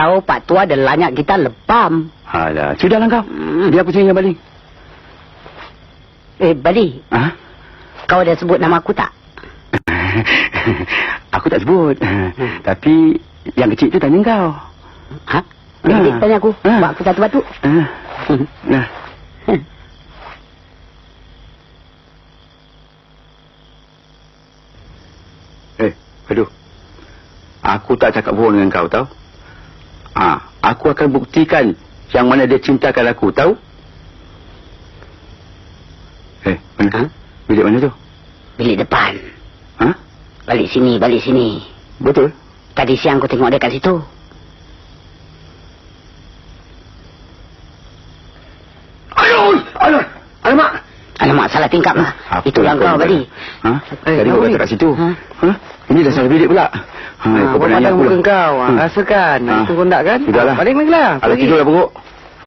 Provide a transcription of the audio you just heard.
tahu Pak Tua ada lanyak kita lebam. Alah, sudahlah kau. Hmm. Biar aku sini dengan Bali. Eh, Bali, Ha? kau ada sebut nama aku tak? aku tak sebut. Tapi yang kecil tu tanya kau. Ha? Dik, Ha. tanya aku. Ha. Buat aku satu batu. Ha. Nah. Eh, aduh. Aku tak cakap bohong dengan kau tahu. Ah, aku akan buktikan yang mana dia cintakan aku, tahu? Eh, mana? Ha? Bilik mana tu? Bilik depan. Ha? Balik sini, balik sini. Betul? Tadi siang aku tengok dia kat situ. Ayol! Alamak! Alamak, salah tingkap lah. Apa Itulah kau? Bali. Ha? Eh, Tadi kau kata kat situ. Ha? Ha? Ini dah salah bilik pula. Ha, Ha, kau patang aku muka lah. kau. Ha. Ha. Rasakan. Ha. Itu kondak kan? Sudahlah. Balik lagi lah. Alah tidurlah pokok.